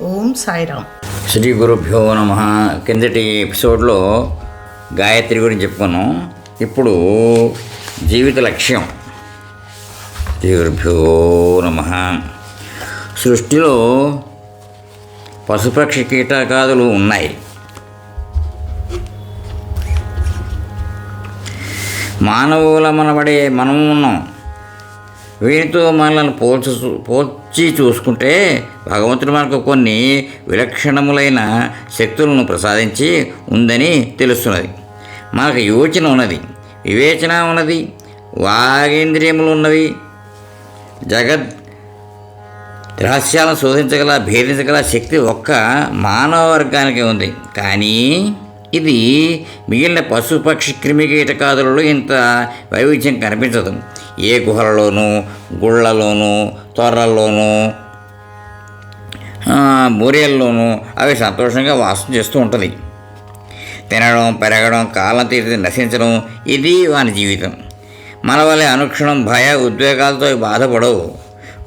ఓం సాయిరామ్. శ్రీ గురుభ్యో నమ. కిందటి ఎపిసోడ్లో గాయత్రి గురించి చెప్పుకున్నాం. ఇప్పుడు జీవిత లక్ష్యం. శ్రీ గురుభ్యో నమ. సృష్టిలో పశుపక్షి కీటకాదులు ఉన్నాయి. మానవుల మనబడే మనం ఉన్నాం. వీరితో మనల్ని పోల్చు పోల్చి చూసుకుంటే భగవంతుడు మనకు కొన్ని విలక్షణములైన శక్తులను ప్రసాదించి ఉందని తెలుస్తున్నది. మనకు యోచన ఉన్నది వివేచన ఉన్నది వాగేంద్రియములు ఉన్నవి జగత్ రహస్యాలను శోధించగల భేదించగల శక్తి ఒక్క మానవ వర్గానికి ఉంది. కానీ ఇది మిగిలిన పశుపక్షి క్రిమి కీటకాదులలో ఇంత వైవిధ్యం కనిపించదు. ఏ గుహలలోనూ గుళ్ళలోనూ తొర్రల్లోనూ బూరియల్లోనూ అవి సంతోషంగా వాసం చేస్తూ ఉంటుంది. తినడం పెరగడం కాలం తీరి నశించడం ఇది వాని జీవితం. మన వల్ల అనుక్షణం భయ ఉద్వేగాలతో బాధపడవు.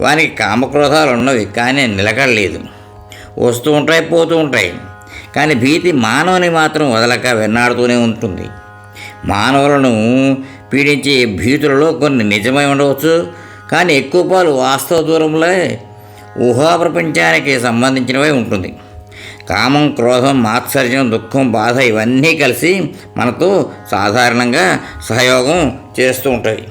వానికి కామక్రోధాలు ఉన్నవి కానీ నిలకడలేదు. వస్తూ ఉంటాయి పోతూ ఉంటాయి. కానీ భీతి మానవుని మాత్రం వదలక వెన్నాడుతూనే ఉంటుంది. మానవులను పీడించే భీతులలో కొన్ని నిజమై ఉండవచ్చు కానీ ఎక్కువ పాలు వాస్తవ దూరంలో ఊహా ప్రపంచానికి సంబంధించినవై ఉంటుంది. కామం క్రోధం మాత్సర్యం దుఃఖం బాధ ఇవన్నీ కలిసి మనతో సాధారణంగా సహయోగం చేస్తూ ఉంటాయి.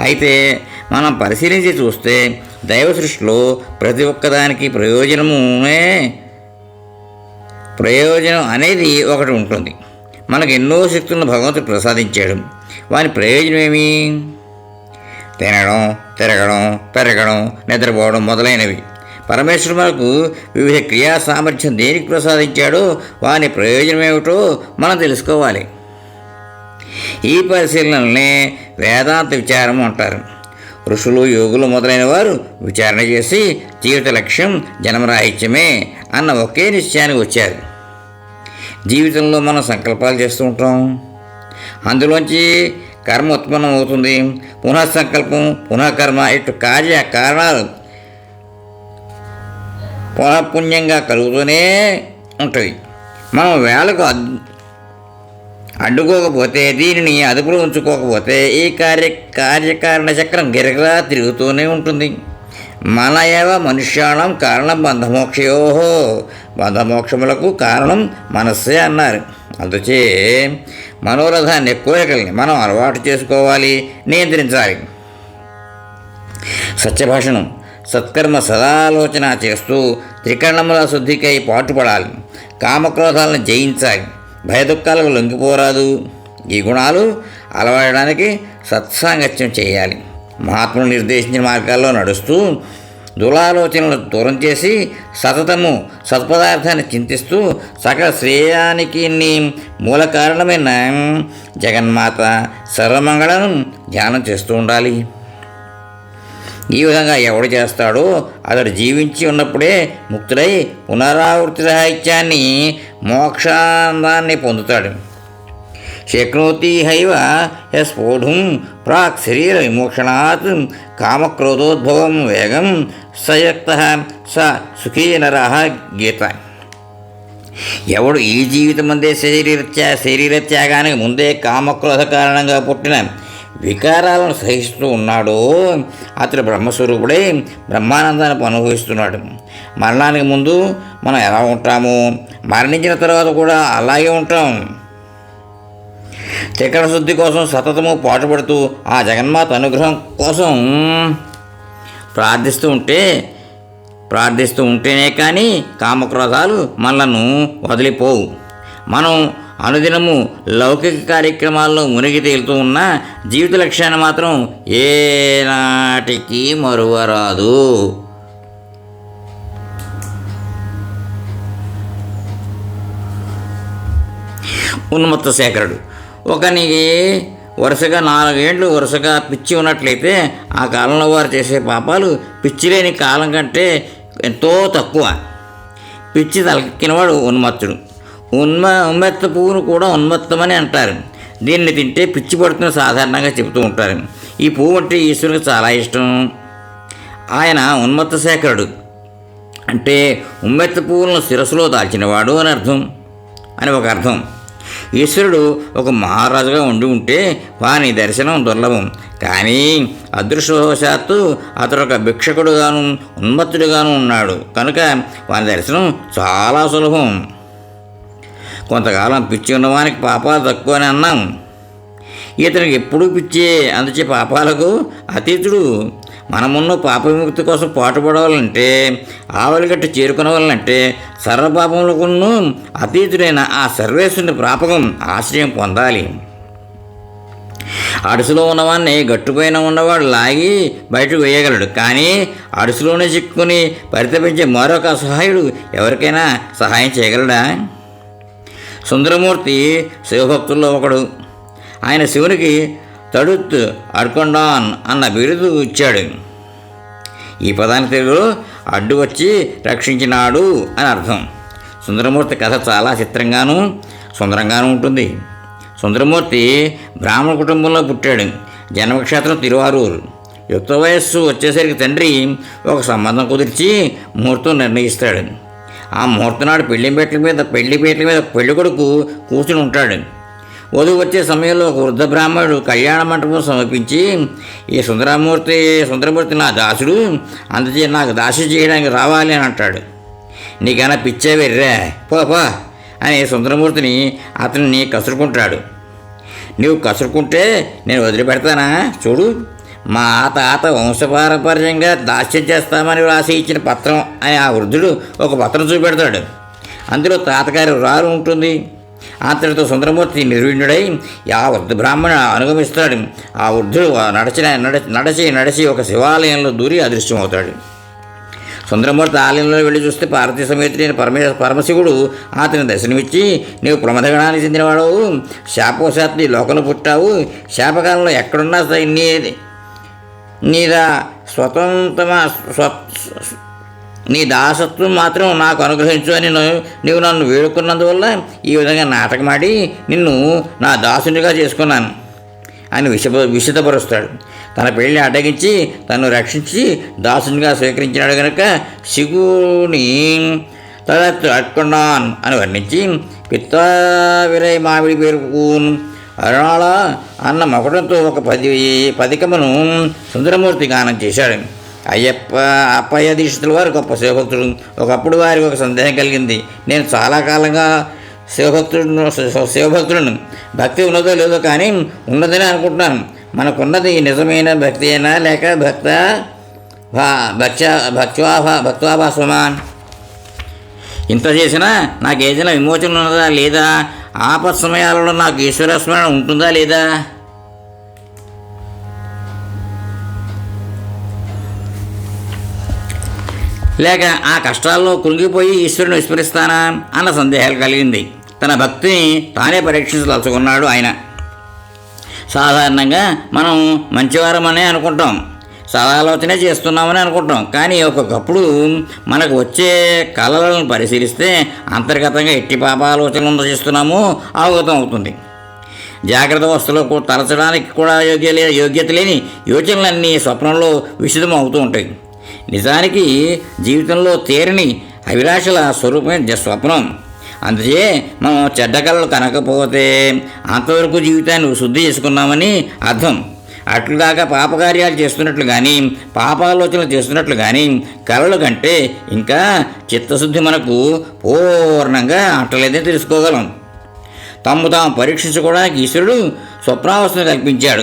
అయితే మనం పరిశీలించి చూస్తే దైవ సృష్టిలో ప్రతి ఒక్కదానికి ప్రయోజనమునే ప్రయోజనం అనేది ఒకటి ఉంటుంది. మనకు ఎన్నో శక్తులను భగవంతుడు ప్రసాదించాడు. వాని ప్రయోజనం ఏమి? తినడం తిరగడం పెరగడం నిద్రపోవడం మొదలైనవి. పరమేశ్వరుడు మనకు వివిధ క్రియా సామర్థ్యం దేనికి ప్రసాదించాడో వాని ప్రయోజనం ఏమిటో మనం తెలుసుకోవాలి. ఈ పరిశీలనలనే వేదాంత విచారం అంటారు. ఋషులు యోగులు మొదలైన వారు విచారణ చేసి జీవిత లక్ష్యం జన్మరాహిత్యమే అన్న ఒకే నిశ్చయానికి వచ్చారు. జీవితంలో మనం సంకల్పాలు చేస్తూ ఉంటాం. అందులోంచి కర్మ ఉత్పన్నం అవుతుంది. పునః సంకల్పం పునఃకర్మ ఇటు కార్య కారణాలు పునఃపుణ్యంగా కలుగుతూనే ఉంటుంది. మనం వేళకు అడ్డుకోకపోతే దీనిని అదుపులో ఉంచుకోకపోతే ఈ కార్య కార్యకారణ చక్రం గిరగలా తిరుగుతూనే ఉంటుంది. మన ఏవ మనుష్యాణం కారణం బంధమోక్షయో బంధమోక్షములకు కారణం మనస్సే అన్నారు. అందుచే మనోరథాన్ని కోరికల్ని మనం అలవాటు చేసుకోవాలి నియంత్రించాలి. సత్యభాషణం సత్కర్మ సదాలోచన చేస్తూ త్రికరణముల శుద్ధికై పాటుపడాలి. కామక్రోధాలను జయించాలి. భయదుఖాలకు లొంగిపోరాదు. ఈ గుణాలు అలవాడడానికి సత్సాంగత్యం చేయాలి. మహాత్ములు నిర్దేశించిన మార్గాల్లో నడుస్తూ దురాలోచనలు దూరం చేసి సతతము సత్పదార్థాన్ని చింతిస్తూ సకల శ్రేయానికి మూల కారణమైన జగన్మాత సర్వమంగళను ధ్యానం చేస్తూ ఉండాలి. ఈ విధంగా ఎవడు చేస్తాడో అతడు జీవించి ఉన్నప్పుడే ముక్తుడై పునరావృతి సాహిత్యాన్ని మోక్షాందాన్ని పొందుతాడు. శక్నోతి హైవ స్ఫోఢుం ప్రాక్ శరీర విమోక్షణాత్ కామక్రోధోద్భవం వేగం సయక్త స సుఖీ నర గీత. ఎవడు ఈ జీవితమందే శరీర త్యా శరీర త్యాగానికి ముందే కామక్రోధ కారణంగా పుట్టిన వికారాలను సహిస్తూ ఉన్నాడో అతడు బ్రహ్మస్వరూపుడై బ్రహ్మానందాన్ని అనుభవిస్తున్నాడు. మరణానికి ముందు మనం ఎలా ఉంటాము? మరణించిన తర్వాత కూడా అలాగే ఉంటాం. చక్ర శుద్ధి కోసం సతతము పాటుపడుతూ ఆ జగన్మాత అనుగ్రహం కోసం ప్రార్థిస్తూ ఉంటే ప్రార్థిస్తూ ఉంటేనే కానీ కామక్రోధాలు మనలను వదిలిపోవు. మనం అనుదినము లౌకిక కార్యక్రమాల్లో మునిగి తేలుతూ ఉన్న జీవిత లక్ష్యాన్ని మాత్రం ఏనాటికి మరువరాదు. ఉన్మత్త శేఖరుడు ఒకనికి వరుసగా నాలుగేండ్లు వరుసగా పిచ్చి ఉన్నట్లయితే ఆ కాలంలో వారు చేసే పాపాలు పిచ్చి లేని కాలం కంటే ఎంతో తక్కువ. పిచ్చి తలకినవాడు ఉన్మత్తుడు. ఉన్మ ఉన్మత్త పువ్వును కూడా ఉన్మత్తమని అంటారు. దీన్ని తింటే పిచ్చి పడుతున్న సాధారణంగా చెబుతూ ఉంటారు. ఈ పువ్వు అంటే ఈశ్వరునికి చాలా ఇష్టం. ఆయన ఉన్మత్త శేఖరుడు. అంటే ఉమ్మెత్త పువ్వులను శిరస్సులో దాల్చినవాడు అని అర్థం. అని ఒక అర్థం. ఈశ్వరుడు ఒక మహారాజుగా ఉండి ఉంటే వాని దర్శనం దుర్లభం. కానీ అదృష్టవశాత్తు అతడు ఒక భిక్షకుడుగాను ఉన్మత్తుడుగాను ఉన్నాడు. కనుక వాని దర్శనం చాలా సులభం. కొంతకాలం పిచ్చి ఉన్నవానికి పాపాలు తక్కువ అని అన్నాం. ఇతనికి ఎప్పుడూ పిచ్చే అందుచే పాపాలకు అతీతుడు. మనమున్న పాప విముక్తి కోసం పాటుపడవాలంటే ఆవలిగట్టు చేరుకునవాలంటే సర్వపాపములకును అతీతుడైన ఆ సర్వేశ్వరుని ప్రాపకం ఆశ్రయం పొందాలి. అడుసులో ఉన్నవాడిని గట్టుపైన ఉన్నవాడు లాగి బయటకు వేయగలడు. కానీ అడుసులోనే చిక్కుని పరితపించే మరొక అసహాయుడు ఎవరికైనా సహాయం చేయగలడా? సుందరమూర్తి శివభక్తుల్లో ఒకడు. ఆయన శివునికి తడుత్ అడ్కొండాన్ అన్న బిరుదు ఇచ్చాడు. ఈ పదానికి తెలుగులో అడ్డు వచ్చి రక్షించినాడు అని అర్థం. సుందరమూర్తి కథ చాలా చిత్రంగాను సుందరంగాను ఉంటుంది. సుందరమూర్తి బ్రాహ్మణ కుటుంబంలో పుట్టాడు. జన్మక్షేత్రం తిరువారూరు. యుక్త వయస్సు వచ్చేసరికి తండ్రి ఒక సంబంధం కుదిర్చి ముహూర్తం నిర్ణయిస్తాడు. ఆ ముహూర్తనాడు పెళ్ళి పీటల మీద పెళ్ళి పీటల మీద పెళ్ళి కొడుకు కూర్చుని ఉంటాడు. వధువు వచ్చే సమయంలో ఒక వృద్ధ బ్రాహ్మణుడు కళ్యాణ మంటపం సమర్పించి ఈ సుందరమూర్తి సుందరమూర్తి నా దాసుడు అందుచే నాకు దాసి చేయడానికి రావాలి అని అంటాడు. నీకైనా పిచ్చే వెర్రా పో అని సుందరమూర్తిని అతన్ని కసురుకుంటాడు. నీవు కసురుకుంటే నేను వదిలిపెడతానా? చూడు మా తాత వంశపారంపర్యంగా దాస్యం చేస్తామని రాసి ఇచ్చిన పత్రం అని ఆ వృద్ధుడు ఒక పత్రం చూపెడతాడు. అందులో తాతగారి రారు ఉంటుంది. అంతటితో సుందరమూర్తి నిర్వీణుడై ఆ వృద్ధ బ్రాహ్మణ అనుగమిస్తాడు. ఆ వృద్ధుడు నడచిన నడచి నడిచి ఒక శివాలయంలో దూరి అదృశ్యమవుతాడు. సుందరమూర్తి ఆలయంలో వెళ్ళి చూస్తే పార్వతీ సమేతుడైన పరమే పరమశివుడు అతని దర్శనమిచ్చి నీవు ప్రమదగణానికి చెందినవాడవు. శాపవశాత్తు ఈ లోకంలో పుట్టావు. శాపకాలంలో ఎక్కడున్నా సరే నీ నీదా స్వతంత్రమా స్వ నీ దాసత్వం మాత్రం నాకు అనుగ్రహించు అని నీవు నన్ను వేడుకున్నందువల్ల ఈ విధంగా నాటకమాడి నిన్ను నా దాసునిగా చేసుకున్నాను అని విష విషితపరుస్తాడు. తన పెళ్ళిని అడ్డగించి తను రక్షించి దాసునిగా స్వీకరించినాడు కనుక శివుని తదత్తు అని వర్ణించి పిత్త విరై మామిడి పేరుకు అరుణాళ అన్న మకుడంతో ఒక పది పదికమును సుందరమూర్తి గానం చేశాడు. అయ్యప్ప అప్పయ్య దీక్షితుల వారు గొప్ప శివభక్తుడు ఒకప్పుడు వారికి ఒక సందేహం కలిగింది. నేను చాలా కాలంగా శివభక్తుడు శివభక్తులను భక్తి ఉన్నదో లేదో కానీ ఉన్నదని అనుకుంటున్నాను. మనకున్నది నిజమైన భక్తి అయినా లేక భక్త భా భక్త భక్త్వా భక్త్వాభాస్వమా ఇంత చేసినా నాకు ఏదైనా విమోచన ఉన్నదా లేదా ఆపత్ సమయాలలో నాకు ఈశ్వరస్మరణ ఉంటుందా లేదా? లేక ఆ కష్టాల్లో కృంగిపోయి ఈశ్వరుని విస్మరిస్తానా అన్న సందేహాలు కలిగింది. తన భక్తిని తానే పరీక్షించదలుచుకున్నాడు ఆయన. సాధారణంగా మనం మంచివారమనే అనుకుంటాం. సదాలోచనే చేస్తున్నామని అనుకుంటాం కానీ ఒక్కొక్కప్పుడు మనకు వచ్చే కళలను పరిశీలిస్తే అంతర్గతంగా ఎట్టి పాపాలోచనలు చేస్తున్నామో అవగతం అవుతుంది. జాగ్రత్త వస్తువులకు తలచడానికి కూడా యోగ్య యోగ్యత లేని యోచనలన్నీ స్వప్నంలో విషిదం అవుతూ ఉంటాయి. నిజానికి జీవితంలో తేరని అభిలాషల స్వరూపం స్వప్నం. అందుచే మనం చెడ్డ కళలు కనకపోతే అంతవరకు జీవితాన్ని శుద్ధి చేసుకున్నామని అర్థం. అట్లుదాకా పాపకార్యాలు చేస్తున్నట్లు కానీ పాపాలోచనలు చేస్తున్నట్లు కానీ కళలు కంటే ఇంకా చిత్తశుద్ధి మనకు పూర్ణంగా అంటలేదని తెలుసుకోగలం. తమ్ము తాము పరీక్షించుకోవడానికి ఈశ్వరుడు స్వప్నావస్థను కల్పించాడు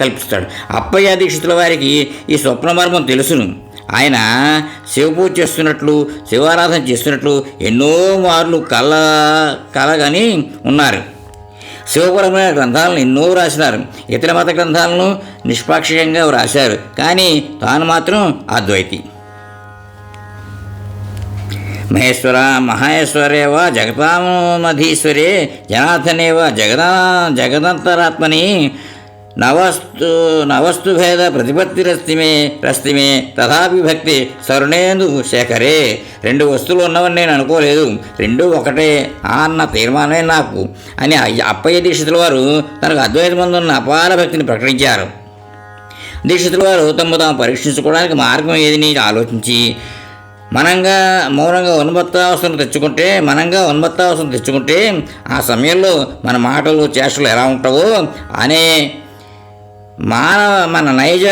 కల్పిస్తాడు. అప్పయ్య దీక్షితుల వారికి ఈ స్వప్న మర్మం తెలుసును. ఆయన శివపూజ చేస్తున్నట్లు శివారాధన చేస్తున్నట్లు ఎన్నో మార్లు కళ కలగని ఉన్నారు. శివపరమైన గ్రంథాలను ఎన్నో రాసినారు ఇతర మత గ్రంథాలను నిష్పాక్షికంగా వ్రాశారు. కానీ తాను మాత్రం అద్వైతి. మహేశ్వర మహేశ్వరేవ జగతామధీశ్వరే జనార్దనేవ జగదా జగదంతరాత్మని నవస్తు నవస్తు భేద ప్రతిపత్తిరస్తిమే రస్తిమే తథాపి భక్తి స్వర్ణేందు శేఖరే. రెండు వస్తువులు ఉన్నవని నేను అనుకోలేదు. రెండు ఒకటే ఆ అన్న తీర్మానమే నాకు. అని అయ్య- అప్పయ్య దీక్షితుల వారు తనకు అద్వైతమందు ఉన్న అపార భక్తిని ప్రకటించారు. దీక్షితుల వారు తమ తాము పరీక్షించుకోవడానికి మార్గం ఏదని ఆలోచించి మనంగా మౌనంగా ఉన్మత్తావసరం తెచ్చుకుంటే మనంగా ఉన్మత్తావసరం తెచ్చుకుంటే ఆ సమయంలో మన మాటలు చేష్టలు ఎలా ఉంటావో అనే మానవ మన నైజ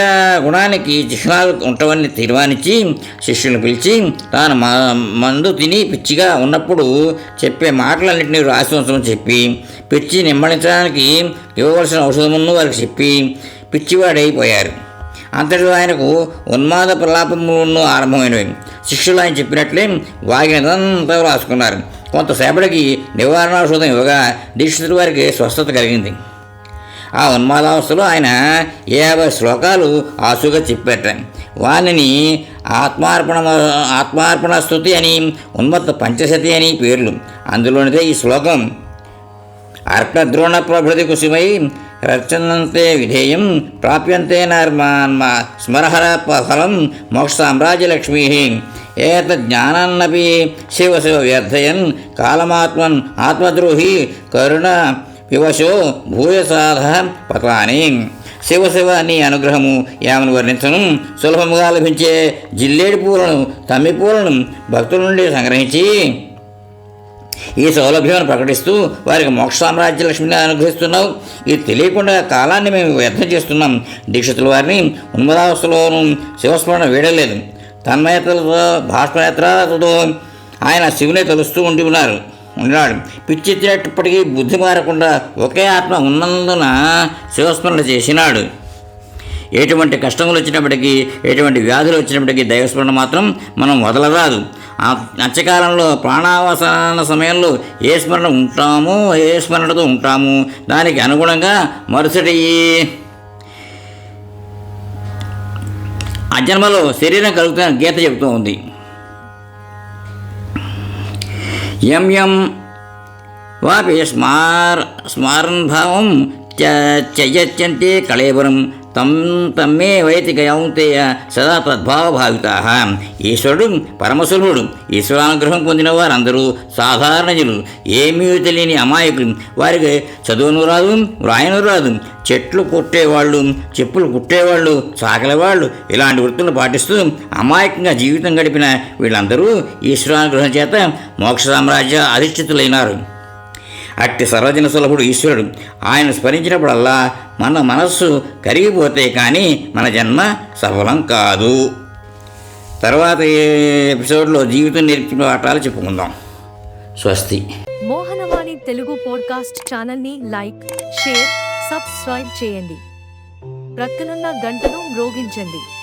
గుణానికి చిహ్నాలు ఉండవని తీర్మానించి శిష్యులను పిలిచి తాను మ మందు తిని పిచ్చిగా ఉన్నప్పుడు చెప్పే మాటలన్నింటినీ రాసి ఉంచమని చెప్పి పిచ్చి నిమ్మడించడానికి ఇవ్వవలసిన ఔషధమును వారికి చెప్పి పిచ్చివాడైపోయారు. అంతటితో ఆయనకు ఉన్మాద ప్రలాపములను ఆరంభమైనవి. శిష్యులు ఆయన చెప్పినట్లే వాగినదంతా రాసుకున్నారు. కొంతసేపటికి నివారణ ఔషధం ఇవ్వగా దీక్షితుల వారికి స్వస్థత కలిగింది. ఆ ఉన్మాదావస్థలో ఆయన యాభై శ్లోకాలు ఆసుగా చెప్పేట. వానిని ఆత్మార్పణ ఆత్మార్పణ స్థుతి అని ఉన్మత్త పంచశతి అని పేర్లు. అందులోనిదే ఈ శ్లోకం అర్కద్రోణ ప్రభృతి కుసిమై రచనంతే విధేయం ప్రాప్యంతే నర్మాన్మ స్మరహర ఫలం మోక్ష సామ్రాజ్యలక్ష్మీ. ఏత జ్ఞానాన్నపి శివ శివ వ్యర్థయన్ కాలమాత్మన్ ఆత్మద్రోహి కరుణ వివశో భూయసాధ పతాని శివశివ శివ నీ అనుగ్రహము యామను వర్ణించను. సులభముగా లభించే జిల్లేడి పూలను తమ్మి పూలను భక్తుల నుండి సంగ్రహించి ఈ సౌలభ్యాన్ని ప్రకటిస్తూ వారికి మోక్ష సామ్రాజ్య లక్ష్మిని అనుగ్రహిస్తున్నావు. ఇది తెలియకుండా కాలాన్ని మేము వ్యర్థం చేస్తున్నాం. దీక్షితుల వారిని ఉన్మదావస్థలోనూ శివస్మరణ వీడలేదు. తన్మయత్రలతో భాష్మయత్రాలతో ఆయన శివునే తలుస్తూ ఉండి ఉన్నారు. ఉన్నాడు. పిచ్చెత్తినప్పటికీ బుద్ధి మారకుండా ఒకే ఆత్మ ఉన్నందున శివస్మరణ చేసినాడు. ఎటువంటి కష్టములు వచ్చినప్పటికీ ఎటువంటి వ్యాధులు వచ్చినప్పటికీ దైవస్మరణ మాత్రం మనం వదలరాదు. ఆ నచ్చకాలంలో ప్రాణావసాన సమయంలో ఏ స్మరణ ఉంటామో ఏ స్మరణతో ఉంటాము? దానికి అనుగుణంగా మరుసటి ఆ జన్మలో శరీరం కలుగుతున్న గీత చెబుతూ ఉంది. ఎం ఎం వాపి స్మార్ స్మారన్ భావం త్యజత్యంతే కళేబరం తం తమ్మే వైతి గౌంతేయ సదా తద్భావభావిత. ఈశ్వరుడు పరమసులుడు ఈశ్వరానుగ్రహం పొందిన వారందరూ సాధారణజులు ఏమీ తెలియని అమాయకులు. వారికి చదువును రాదు వ్రాయను రాదు చెట్లు కొట్టేవాళ్ళు చెప్పులు కుట్టేవాళ్ళు సాగలవాళ్ళు ఇలాంటి వృత్తులు పాటిస్తూ అమాయకంగా జీవితం గడిపిన వీళ్ళందరూ ఈశ్వరానుగ్రహం చేత మోక్ష సామ్రాజ్య అధిష్ఠితులైనారు. అట్టి సర్వజన సులభుడు ఈశ్వరుడు. ఆయన స్మరించినప్పుడల్లా మన మనస్సు కరిగిపోతే కానీ మన జన్మ సఫలం కాదు. తర్వాత ఎపిసోడ్లో జీవితం నేర్పిన పాఠాలు చెప్పుకుందాం. స్వస్తి. మోహనవాణి తెలుగు పోడ్కాస్ట్ ఛానల్ని లైక్ షేర్ సబ్స్క్రైబ్ చేయండి. ప్రక్కనున్న గంటను మ్రోగించండి.